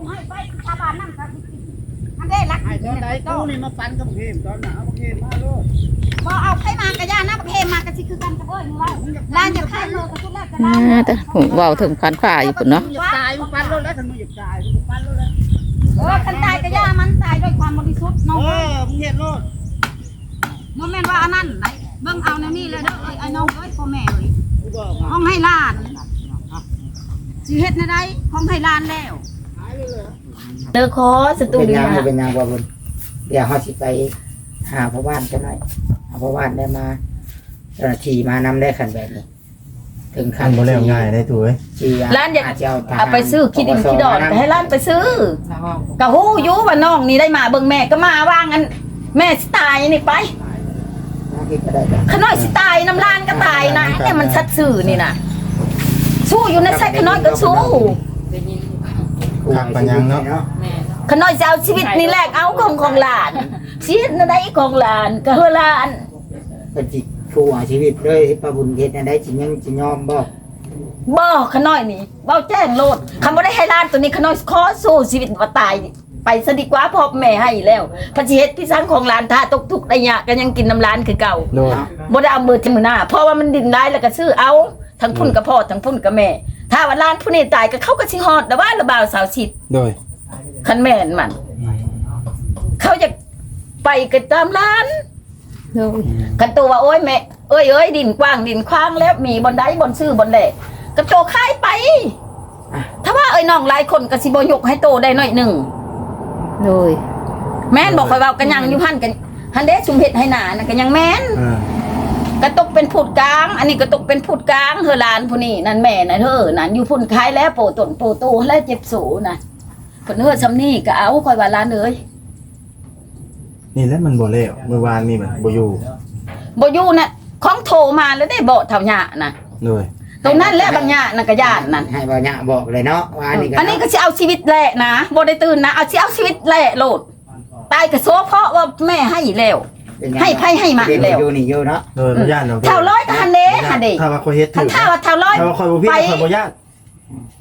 คนให้ไปชาวบ้านนั่งกันอันได้รักไอ้ตอนไหนก็กูนี่มาฟันกับเข็มตอนหนาวเข็มมาโลดพอเอาไข่มากระยานะประเทมากระสิคือกันกับเอ้ยมึงว่าร้านจะไข่โลกระทุกแรกจะอ่ได้าแต่ผมเว้าถึงพันฝ่าอยู่พุ่นเนาะมึงอยากตายมึงฟันโลดแล้วถ้ามึงอยากตายมึงฟันโลดแล้วเออกันตายกระยามันตายด้วยความบริสุทธิ์น้องเออมึงเห็นโลดโมเมนว่าอันนั้นไหนเบิ่งเอาแนวนี้เลยเด้อเอ้ยไอ้น้องเอ้ยพ่อแม่เอ้ยกูบอกมาห้องให้ล้านสิเฮ็ดในใดห้องให้ล้านแล้ว เด้อขอสตูเป็นดิโอยังเป็นยังบ่บุญเดี๋ยวเฮาสิไปหาพ่อบ้านกันหน่อยหาพ่อบ้านได้มาเจ้าหน้าที่มานำได้ขันแบบนี้ ถึงคัขั้นนบ่แล้วง่ายได้ถูกเอ้ยที่ร้านอยากจจะเอาทหรเอาไปซื้อขี้ดินขี้ดอนก็ให้ร้านไปซื้อกะฮู้อยู่ว่าน้องนี่ได้มาเบิ่งแม่ก็มาว่างั้นแม่สิตายนี่ไปที่ก็ได้แบบขน้อยสิตายน้ำลานก็ตายนะเนี่ยมันชัดซื่อนี่นะสู้อยู่ในไส้ขน้อยก็สู้คักปัญญังเนาะ ขน้อยจะเอาชีวิตนี่แลกเอาของของหลานชีวิตนั่นได้ของหลานก็เฮอหลานเป็นจิตชั่วชีวิตเลยป้าบุญเฮ็ดอันใดสิยังสิยอมบ่บ่ขน้อยนี่เว้าแจ้งโลดคำบ่ได้ให้หลานตัวนี้ขน้อยขอสู้ชีวิตว่าตายไปซะดีกว่าพ่อแม่ให้แล้วพระสิเฮ็ดพี่สังของหลานถ้าตกทุกข์ได้ยากก็ยังกินน้ำหลานคือเก่าโดยบ่ได้เอามือที่มือหน้าเพราะว่ามันดินได้แล้วก็ซื้อเอาทั้งพุ่นกับพ่อทั้งพุ่นกับแม่ ถ้าว่าหล้านผู้นี้ตายก็เขาก็สิฮอดแต่ว่าระบ่าวสาวชิดโดย คันแม่นมัน เขาอยากไปกันตามร้านคันตัวว่าโอ้ยแม่เอ้ยเอ้ยดินกว้างดินคว้างแล้วมีบนไดบนซื้อบนแหลกก็โตคายไป ถ้าว่าเอ้ยน้องหลายคนก็สิบ่ยกให้โตได้หน่อยหนึงโดยแม่นบอกคอยเว้ากันยังอยู่หั่นกันหันเด้ชุมเฮ็ดให้หนาน่ะก็ยังแม่นอ่า กระตกเป็นพูดกลาง อันนี้กระตกเป็นพูดกลางเฮอหลานผู้นี้นั่นแม่น่ะเธอนั่นอยู่พุ่นคายแล้วโปตนโปโตแล้วเจ็บสูน่ะ เพิ่นเฮือซำนี้ก็เอาคอยว่าหลานเอ้ยนี่แหละมันบ่แล้วเมื่อวานนี่มันบ่อยู่บ่อยู่น่ะของโทรมาแล้วได้บ่เท่าหยะน่ะโดยตรงนั้นแหละบางหยะน่ะก็ย่านนั่นให้บ่ยะบอกเลยเนาะว่าอันนี้ก็อันนี้ก็สิเอาชีวิตแหละนะบ่ได้ตื่นนะเอาสิเอาชีวิตแหละโลดตายก็โซเพราะว่าแม่ให้แล้ว เป็นยังให้ไผให้มาเป็นแล้ว อยู่นี่อยู่เนาะโดยบ่ย่านดอกเท่าร้อยก็หันเด้หันเด้ถ้าว่าคอยเฮ็ดคันถูกถ้าว่าเท่าร้อย ถ้าว่าคอยบ่ผิดไป คอยบ่ย่าน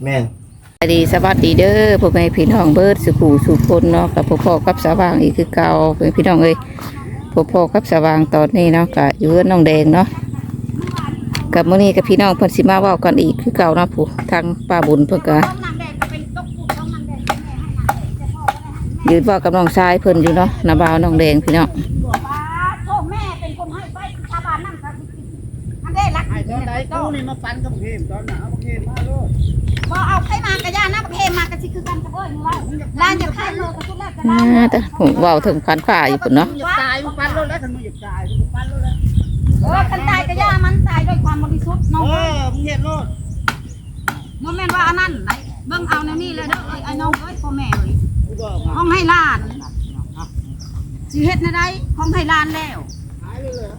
แม่นสวัส ดีสวัสดีเด้อพ่อแม่พี่น้องเบิร์ดสุขูสุคนเนาะกับพ่อพ่อกับสว่างอีกคือเก่าเป็นพี่น้องเอ้ยพ่อพ่อกับสว่างตอนนี้เนาะกะอยู่กับน้องแดงเนาะกับมื้อนี้กับพี่น้องเพิ่นสิมาเว้ากันอีกคือเก่าเนาะผู้ทางป้าบุญเพิ่นก็ต้อนก็เป็นยืนเว้ากับน้องชายเพิ่นอยู่เนาะนาบ่าวน้องแดงพี่น้องแม่เป็นคนให้ไปชาบ้านนั่งกันอันได้รักไอ้ตอนไหนกูนี่มาฟันกับเข็มตอนหนาวเข็มมาโลด พอเอาไข่มากระยานะประเทมากระสิคือกันกับเอ้ยมึงว่าร้านจะไข่โลกระทุกแรกจะอ่ได้าแต่ผมเว้าถึงพันฝ่าอยู่พุ่นเนาะมึงอยากตายมึงฟันโลดแล้วถ้ามึงอยากตายมึงฟันโลดแล้วเออกันตายกระยามันตายด้วยความบริสุทธิ์น้องเออมึงเห็นโลดโมเมนว่าอันนั้นไหนเบิ่งเอาแนวนี้เลยเด้อเอ้ยไอ้น้องเอ้ยพ่อแม่เอ้ยกูบอกมาห้องให้ล้านสิเฮ็ดในใดห้องให้ล้านแล้วหายเลยเหรอ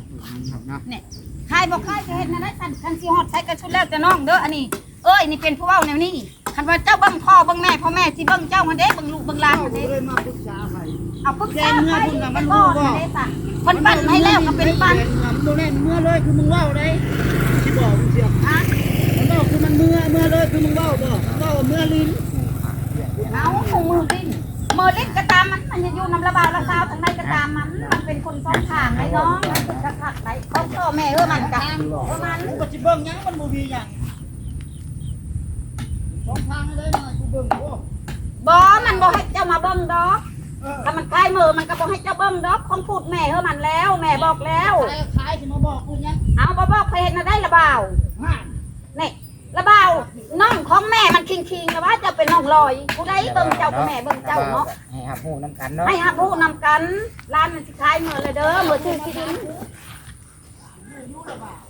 เนี่ยใครบอกใครจะเฮ็ดในใดสั่นคันสิฮอดใช้กระชุดแล้วจะน้องเด้ออันนี้ เอ้ยนี่เป็นผู้เว้าแนวนี้คันว่าเจ้าเบิ่งพ่อเบิ่งแม่พ่อแม่สิเบิ่งเจ้ามันเด้เบิ่งลูกเบิ่งหลานเอ้ามันกูเด้เลยมาปรึกษาใคร เอาปรึกษาแกเมื่ไปอคุณน่ะมันรู้พ่อบ่มันได้สั่นเพิ่นปั้นให้แล้วก็เป็นปั้นมันตัวเล่นเมื่อเลยคือมึงเว้าได้ที่บอกมึงเสียอะมันบอกคือมันเมื่อเมื่อเลยคือมึงเว้าบ่เว้าเมื่อลิ้นเอาของมือดิ้นมือดิ้นก็ตามมันมันจะอยู่นำระบาวระซาวทางใดก็ตามมันมันเป็นคนสองทางไอ้น้องมันเป็นกระขักไหนของพ่อแม่เออมันกะเออมันกูก็สิเบิ่งหยังมันบ่มีหยัง สองทางให้ได้หน่อยกูเบิ่งโอ้บอมันบอกให้เจ้ามาเบิ้งดอกเออถ้ามันใกล้มือมันก็บอกให้เจ้าเบิ้งดอกของพูดแม่เออมันแล้ว แม่บอกแล้วขายขายสิมาบอกกูหยังเอาบอบอกไปเห็นนะได้ระบาวห่านี่ระบาวน้องของแม่มันคิงคิงๆนะว่าจะเป็นน้องลอยผู้ใดเบิ้งเจ้ากับแม่เบิ้งเจ้าเนาะ ให้หับหูน้ำกันเนาะให้ฮับผู้นำกันร้านมันสิขายมือเลยเด้อมือซื้อที่ดินโ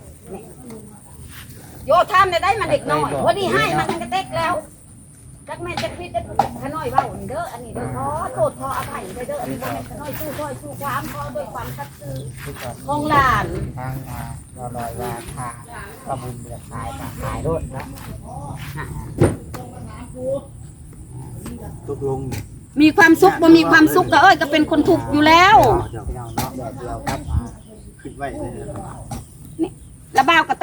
ยทามได้ได้มันเด็กน้อยวันนี้ให้มันกระเต็กแล้วจักแม่จักพี่จักขน้อยเว้านี่เด้ออันนี้เด้อขอโทษขออภัยเด้ออันนี้บ่แม่นขน้อยสู้ถ้อยสู้ความขอด้วยความสัตย์ซื่อของหลานทางอ่าเราลอยว่าทางป้าบุญเดือดขายก็ขายรถนะตกลงมีความสุขบ่มีความสุขก็เอ้ยก็เป็นคนทุกข์อยู่แล้วเดี๋ยวพี่น้องเนาะเดี๋ยวเดียวครับอ่าคิดไว้เลยระบ่าวก็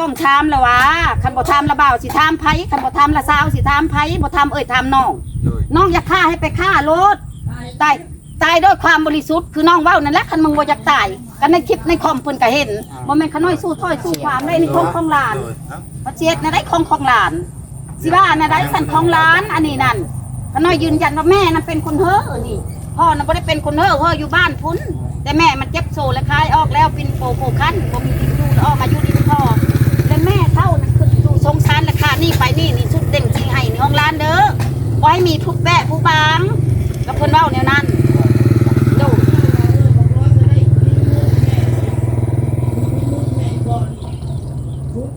ต้องชามแล้ววะคันบ่ทามระบ่าวสิทามไผคันบ่ทามละสาวสิทามไผบ่ทามเอ้ยทามน้องโดน้องอยากฆ่าให้ไปฆ่าโลดตายตายด้วยความบริสุทธิ์คือน้องเว้านั่นแหละคันมึงบ่อยากตายกันในคลิปในคอมเพิ่นก็เห็นบ่แม่นขน้อยสู้ถ้อยสู้ความได้ในของของหลานพระเจ็ดนะได้ของของหลาน สิว่านะได้สันของหลานอันนี้นั่นขน้อยยืนยันว่าแม่นั้นเป็นคนเฮ้อนี่พ่อน่ะบ่ได้เป็นคนเฮ้อเฮ้ออยู่บ้านพุ่นแต่แม่มันเจ็บโซและคายออกแล้วเป็นโปโปคันบ่มีดินอยู่แล้วออกมาอยู่ดินพ่อ แม่เท่านั้นคือดูสงสารราคานี่ไปนี่นี่สุดเด่งจริงให้ในห้องร้านเด้อไว้มีผู้แปะผู้บางกับเพิ่นเว้าแนวนั้นดู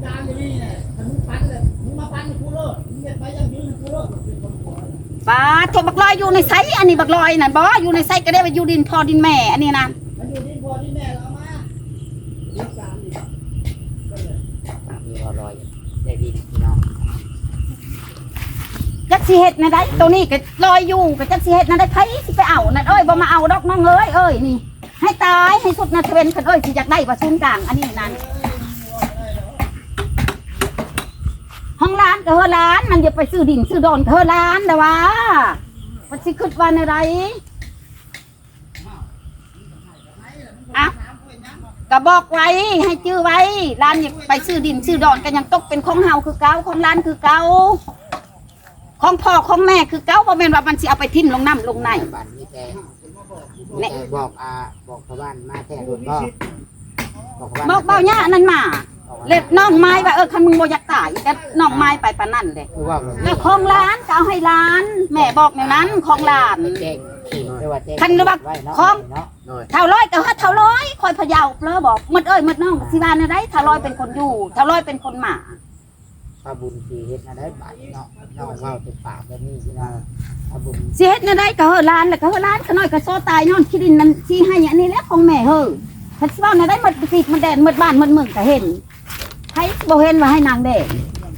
ป้ามึงปั้นเลยมึงมาปั้นกูโลดมึงอย่าไปยังยืนกูโลดป้าโทบักลอยอยู่ในไซอันนี้บักลอยนั่นบ่อยู่ในไซก็ได้ไปอยู่ดินพอดินแม่อันนี้นะมันอยู่ที่พ่อที่แม่เราเอามาศูนย์กลางนี่ มีรอรอยได้ดีพี่น้อง จัก สิเฮ็ดนะได้ตัวนี้ก็ลอยอยู่ก็จักสิเฮ็ดนะได้ไผสิไปเอานั่นเอ้ยบ่มาเอาดอกน้องเลยเอ้ยนี่ ให้ตายให้สุดนะเทวนคันเอ้ยสิอยากได้ว่าศูนย์กลางอันนี้นั่นห้องร้านก็เฮอร้านมันอย่าไปซื้อดินซื้อดอนเฮอร้านแต่ว่ามันสิคิดว่าอะไรอะก็บอกไว้ให้ชื่อไว้ร้านอย่าไปซื้อดินซื้อดอนก็ยังตกเป็นของเฮาคือเก่าของร้านคือเก่า ของพ่อของแม่คือเก่าบ่แม่นว่ามันสิเอาไปทิ่มลงน้ำลงใน บ้านมีแต่แต่บอกอ่าบอกชาวบ้านมาแท้รถบ่บอกชาวบ้านบอกเบาเนี่ยนั่นมาเล็ดน้องไม้ว่าเออคันมึงบ่อยากตายแต่น้องไม้ไปปานนั่นเลยคือว่าแบบแล้วของร้านก็เอาให้ร้าน แม่บอกแนวนั้นของร้าน แจ้งขี่ไม่ว่าแจ้งคันหรือว่าไว้เนาะของ เนาะโดยเท่าร้อยก็ว่าเท่าร้อยคอยพะเยาเพลอบอกหมดเอ้ยหมดน้องสิบานอะไรเท่าร้อยเป็นคนอยู่เท่าร้อยเป็นคนหมา พระบุญสีเฮ็ดนะได้บาทเนาะน้องเว้าติดปากแบบนี้พี่น้องพระบุญสิเฮ็ดแนวใดก็เฮอร้านแล้วก็เฮอร้านขน้อยก็โซตายย้อนขี้ดินนั่นสิให้อันนี้แหละของแม่เฮอถ้าสิเว้าแนวใดหมดสิมันแดนหมดบ้านหมดเมืองก็เห็นให้บ่เห็นว่าให้นางแดง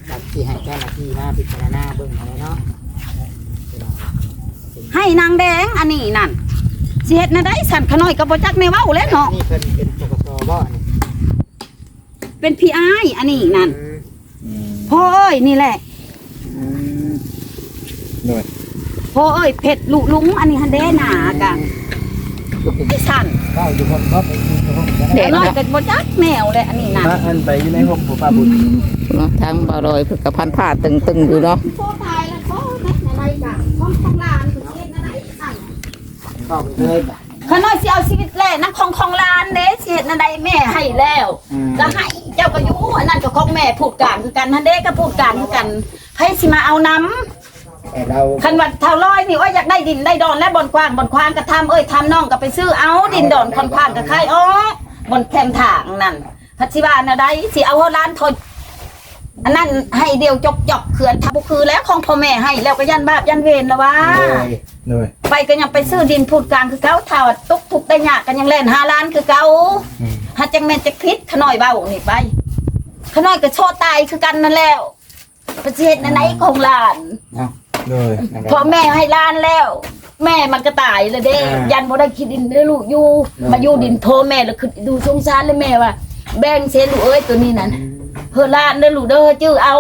แบบที่ให้เจ้าหน้าที่มาพิจารณาเบิ่งอะไรเนาะพี่น้องให้นางแดงอันนี้นั่นสิเฮ็ดแนวใดสั่นขน้อยก็บ่จักแนวเว้าแล้วเนาะนี่เพิ่นเป็นปกตบ่นี่เป็นพี่อ้ายอันนี้นั่น อืม พ่อเอ้ยนี่แหละอืมโดยพ่อเอ้ยเพชรลุลุงอันนี้ฮันเด้หนากะที่สั่นเว้าอยู่คนก็ไปกินอยู่คนก็เด็ได้กน้อยเนาะเป็นบ่จักแนวเลยอันนี้นั่นมาอันไปอยู่ในห้องผู้ป้าบุญเนาะทางบ่าวลอยเพิ่นก็พันผ้าตึงๆอยู่เนาะโซ่ตายแล้วโซ่แม่ในไรกะของของลานคือเฮ็ดอะไรสั่นก็ไปเลยบาทขน้อยสิเอาชีวิตแลกนักของของลานเด้สิเฮ็ดอันใดแม่ให้แล้วอืมก็ให้เจ้า ก็อยู่อันนั้นก็ของแม่พูดกลางคือกันฮันเด้ก็พูดกลางคือกันไผสิมาเอาน้ำแต่เราคันวัดเท่าร้อยนี่ว่าอยากได้ดินได้ดอนและบอนกว้างบอนควางก็ทำเอ้ยทำน้องก็ไปซื้อเอาดินดอนคอนควางก็ขายอ๋อบอนแคมทางนั่นพัชิบานะได้สิเอาเฮาร้านทนอันนั้นให้เดียวจกจอกเขื่อนทับคือแล้วของพ่อแม่ให้แล้วก็ยันบาปยันเวรแล้วว่า เลยโดยไปก็ยังไปซื้อดินพูดกลางคือเก่าถ้าว่าตุกทุกได้ยากกันยังเล่นหาล้านคือเก่าอืมหาจังแม่นจักพิษขน้อยเบ้านี่ไป ขน้อยก็โชว์ตายคือกันนั่นแล้วประเทศนั้นไหนของหลานเนาะโดยนั่นแหละพอแม่ให้ล้านแล้ว แม่มันก็ตายเลยเด้อ่ายั ยันบ่ได้คิดดินได้ลูกอยู่อ่าม มาอยู่ดินโทแม่แล้วคือดูสงสารเลยแม่ว่า แบ่งเซลูกเอ้ยตัวนี้นั่นเฮอล้านเด้อลูกเด้อจื้อเอา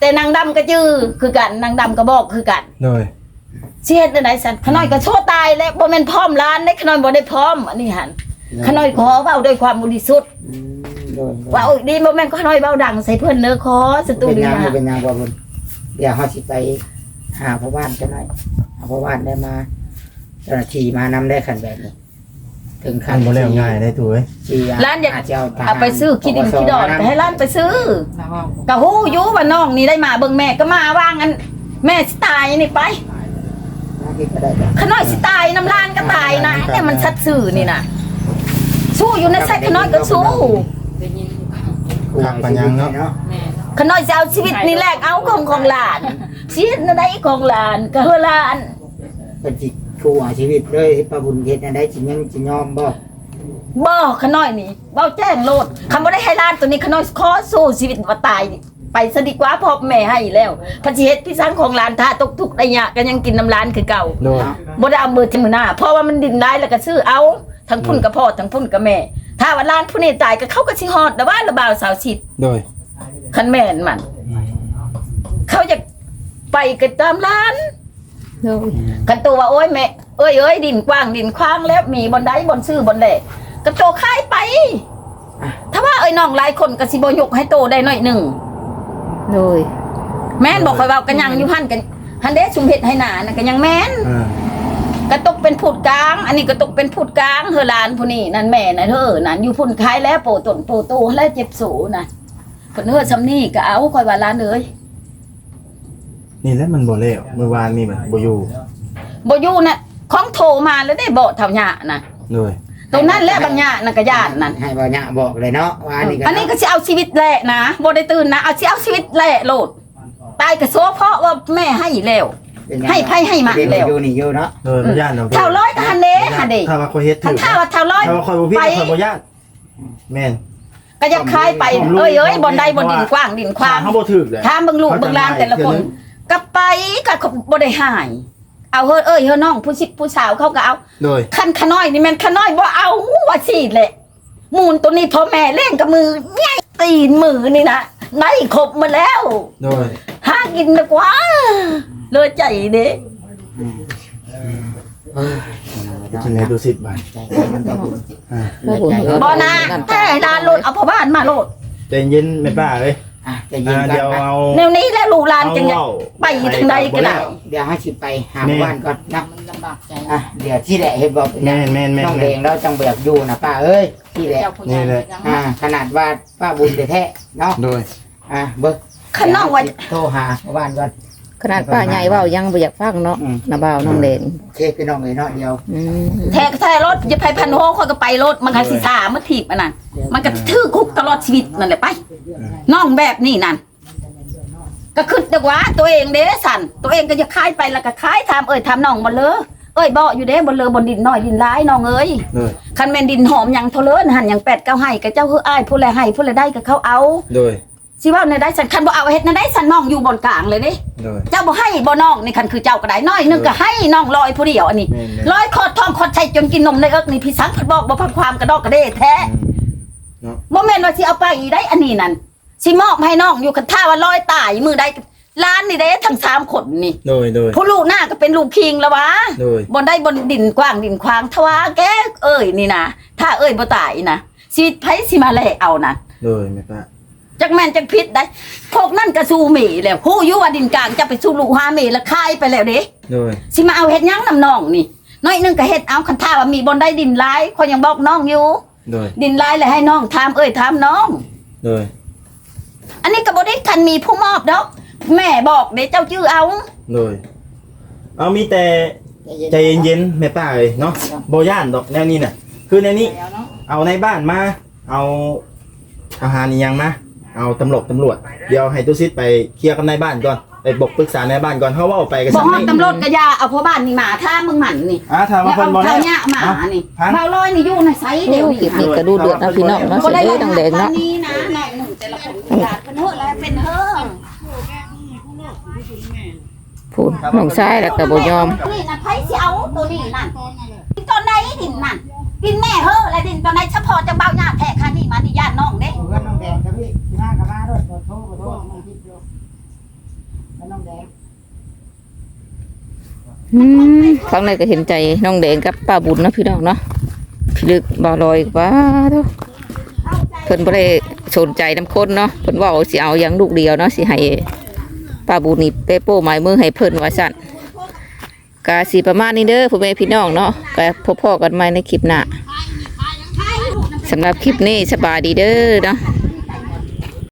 แต่นางดำก็จื้อคือกันนางดำก็บอกคือกันโดยเสียดไหนสันขน้อยก็โชว์ตายแล้วบ่แม่นพร้อมล้านได้ขน้อยบ่ได้พร้อมอันนี้หันขน้อยขอเว้าด้วยความบริสุทธิ์ อืมโดย ว่าโอ้ยดีบ่แม่นขน้อยเว้าดังใส่เพิ่นเด้อขอสตูเป็นดินางโอเป็นนางบ่บุญเดี๋ยวเฮาสิไปหาพ่อบ้านกันหน่อยหาพ่อบ้านได้มาเจ้าหน้าที่มานำได้คันแบบนี้ ถึงคัขั้นนบ่แล้วง่ายได้ถูกเอ้ยที่ร้านอยากอาจจะเอาทหรเอาไปซื้อขี้ดินขี้ดอนไปให้ร้านไปซื้อก็ฮู้อยู่ว่าน้องนี่ได้มาเบิ่งแม่ก็มาว่างอันแม่สิตายนี่ไปน้ำพริกก็ได้จ้ะขน้อยสิตายน้ำลานก็ตายนะเนี่ยมันชัดซื่อนี่นะสู้อยู่ในไส้ขน้อยก็สู้ คักปัญญังเนาะขน้อยจะเอาชีวิตนี่แลกเอาของของหลานชีวิตนั่นได้ของหลานก็เฮอหลานเป็นสิกูเอาชีวิตเลยป้าบุญเฮ็ดอันใดสิยังสิยอมบ่บ่ขน้อยนี่เบ้าแจ้งโลดคำว่าได้ให้หลานตัวนี้ขน้อยขอสู้ชีวิตว่าตาย ไปซะดีกว่าพ่อแม่ให้แล้วพระสิเฮ็ดพี่สังของหลานถ้าตกทุกข์ได้ยากก็ยังกินน้ำร้านคือเก่า โดย บ่ได้เอามือที่มือหน้าเพราะว่ามันดินได้แล้วก็ซื้อเอา ทั้งพุ่นกับพ่อทั้งพุ่นกับแม่ ถ้าว่าหลานผู้นี้ตายก็เขาก็สิฮอดแต่ว่าระบ่าวสาวชิดโดย คันแม่นมัน เขาจะไปกันตามร้าน โดยกันตัวว่าโอ้ยแม่เอ้ยเอ้ยดินกว้างดินคว้างแล้วมีบนไดบนซื่อบนแหลกระโตคายไป ถ้าว่าเอ้ยน้องหลายคนก็สิบ่ยกให้โตได้หน่อยหนึ่ง โดย แม่นบอกคอยเว้ากันยังอยู่หั่นกันหันเด้ชุมเฮ็ดให้หนาน่ะก็ยังแม่น อ่า กระตกเป็นพูดกลาง อันนี้กระตกเป็นพูดกลางเฮอหลานผู้นี้นั่นแม่น่ะเธอนั่นอยู่พุ่นคายแล้วโปตนโปโตแล้วเจ็บสูน่ะเพิ่นเฮือซำนี้ก็เอาคอยว่าหลานเอ้ยนี่แหล้วมันบ่แล้วเมื่อวานนี่มันบ่อยู่บ่อยู่น่ะของโทรมาแล้วได้บ่เท่าหยะน่ะเลยตรงนั้นแหละบางหยะน่ะก็ย่านนั่นให้บ่ยะบอกเลยเนาะว่าอันนี้ก็อันนี้ก็สิเอาชีวิตแหละนะบ่ได้ตื่นนะเอาสิเอาชีวิตแหละโลดตายก็โซเพราะว่าแม่ให้แล้ว เป็นยังให้ไผให้มันเดี๋ยวแล้วอยู่นี่อยู่เนาะเลยบ่ย่านเนาะเท่าร้อยก็หันเด้หันเด้ถ้าว่าคอยเฮ็ดคัถืนอถ้าว่าเท่าร้อยถ้าว่าคอยบ่ผิดไปคอยบ่ย่านแม่นก็จะคายไปผมรู้เอ้ยเอ้ยผมบนใดบนเพราะว่าดินกว้างดินควางเฮาบ่ถูกเลย ถามเบิ่งลูกเบิ่งหลานแต่ละคนก็ไปก็บ่ได้หาย เอาเฮ้ยเอ้ยเฮ้ยน้องผู้ชิผู้สาวเขาก็เอา โดยคันขน้อยนี่แม่นขน้อยบ่เอาว่าสิแหละมูลตัวนี้พ่อแม่เล่นกับมือใหญ่ตีนมือนี่นะได้ครบมาแล้ว โดยหากินดีกว่า เลยใจเด้กินแล้วดูสิบบาทใจมันต้องอ่าบ่บุญเออบ่นะแต่ดานโลดเอาพ่อบ้านมาโลดใจเย็นแม่ป้าเอ้ยอะใจะยิอ่านกัเดี๋ยวนนะเอาแนวนี้แหละลูกหลานเอาจังไงเว้าไปทางใดก็ได้เดี๋ยวให้สิไปหาแม่บ้านก่อนนะมันลำบากใจอะเดี๋ยวที่แหละเห็นบอกเป็นแม่นแม่นแม่นน้องแม่เดนงเราจังเบิกอยู่นะป้าเอ้ยที่แหละเจ้าผู้ใหญ่ยังอ่าขนาดว่าป้าบุญแท้ๆเนาะโดยอะเบิกข้างนอกว่าโทรหาบ้านก่อน ขนาดป้าใหญ่เว้ายังบ่อยากฟังเนาะอืมนาบ่าวน้องแดงโอเคพี่น้องเลยเนาะเดียว อืมแทกแท้รถจะไปพันโฮคอยก็ไปรถมันก็สิสามันถีบมันนั่นมันก็ถือคุกตลอดชีวิตนั่นแหละไปน้องแบบนี้นั่นก็คือแต่ว่าตัวเองเด้สันตัวเองก็จะคายไปแล้วก็คายทำเอ้ยทำน้องบ่เลอเอ้ยบ่อยู่เด้บ่เลอบนดินน้อยดินร้ายน้องเอ้ยโดยคันแม่นดินหอมหยังเทาเลินหันหยังแปดเก้าให้ก็เจ้าคืออ้ายผู้ใดให้ผู้ใดได้ก็เขาเอา โดย สิว่าในได้สันคันบ่เอาเฮ็ดในได้สันน้องอยู่บนกลางเลยเด้โดย เจ้าบ่ให้บ่น้องนี่คันคือเจ้าก็ได้น้อยหนึงก็ให้น้องลอยผู้เดียวอันนี้แม่นแม่นร้อยคอทองคอดใช้จนกินนมในเอิกนี่พี่สังเพัดบอกบ่พักความกระดอกกระเด้แท้ อืมบ่แม่นว่าสิเอาไปอีได้อันนี้นั่นสิมอบให้น้องอยู่คันท่าว่าร้อยตายมือใดล้านนี่เด้ทั้งสามคนนี่โดยโดย ผู้ลูกหน้าก็เป็นลูกคิงแล้ววะโดย บนได้บนดินกว้างดินควางทว่าแกเอ้ยนี่นะถ้าเอ้ยบ่ตายนะชีวิตไผสิมาแลเอานะโดยแม่ป้า จักแม่นจักพิษได้พวกนั่นก็สู้หมีแล้วฮู้อยู่ว่าดินกลางจะไปสู้ลูกหาหมีแล้วคายไปแล้วเด้โดยสิมาเอาเฮ็ดหยังนำน้องนี่น้อยหนึงก็เฮ็ดเอาคันท่าว่ามีบนได้ดินหลายข่อยยังบอกน้องอยู่ โดยดินหลายเลยให้น้องถามเอ้ยถามน้อง โดยอันนี้ก็บ่ได้ทันมีผู้มอบดอกแม่บอกเด้เจ้าชื่อเอา โดยเอามีแต่ใจเย็นๆแม่ป้าเอ้ยเนาะบ่ย่านดอกแนวนี้น่ะ คือแนวนี้แล้วเนาะเอาในบ้านมา เอาอาหารอีหยังมา เอาตำรวจตำรวจเดี๋ยวให้ตุซิดไปเคลียร์กันในบ้านก่อนไปบอกปรึกษาในบ้านก่อนเขาว่าเอาไปกันบอกซ้ำว่านี่ตำรวจก็อยาเอาพ่อบ้านนี่มาถ้ามึงหมันนี่อ่าถามแล้ว่าวเพิ่นบ่เอาได้เท่าเนี้ยหมานี่พันเบาลอยนี่อยู่ในไซส์โอ้เดียวคลินี่ปนี้ก็ดูเดือดเนาะพี่น้องเนาะบ่เสีได้ยลเอ้ยงน้องแดงเนาะนี้นะหน่อยหนึ่งแต่ละคนอยากเป็นเฮอะแล้วเป็นเฮอะพูดน้องชายแล้วก็บ่ยอมนี่นะไผสิเอาตัวนี้นั่นดินตอนไหนดินนั่น ดินแม่เฮอและดินตอนไหนเฉพาะจะเบาหน้าแท้ค่านี่มานี่ญาติน้องเด้เพื่อนน้องแดงครับพี่พี่น้ากับมาด้วยโทรโทรโทรน้องพิษอยู่แล้วน้องแดงอืมฟังเลยก็เห็นใจน้องแดงกับป้าบุญเนาะพี่น้องเนาะพี่ลึกบ่ลอยว่าเด้อเพิ่นบ่ได้สนใจน้ำคนเนาะเพิ่นเว่าสิเอาอย่างลูกเดียวเนาะสิให้ป้าบุญนี่ไปโป้หมายมือให้เพิ่นว่าซั่น กาสีประมาณนี้เด้อพ่อแม่พี่น้องเนาะกาพบพ่อกันใหม่ในคลิปหน้าสำหรับคลิปนี้สบายดีเด้อเนาะ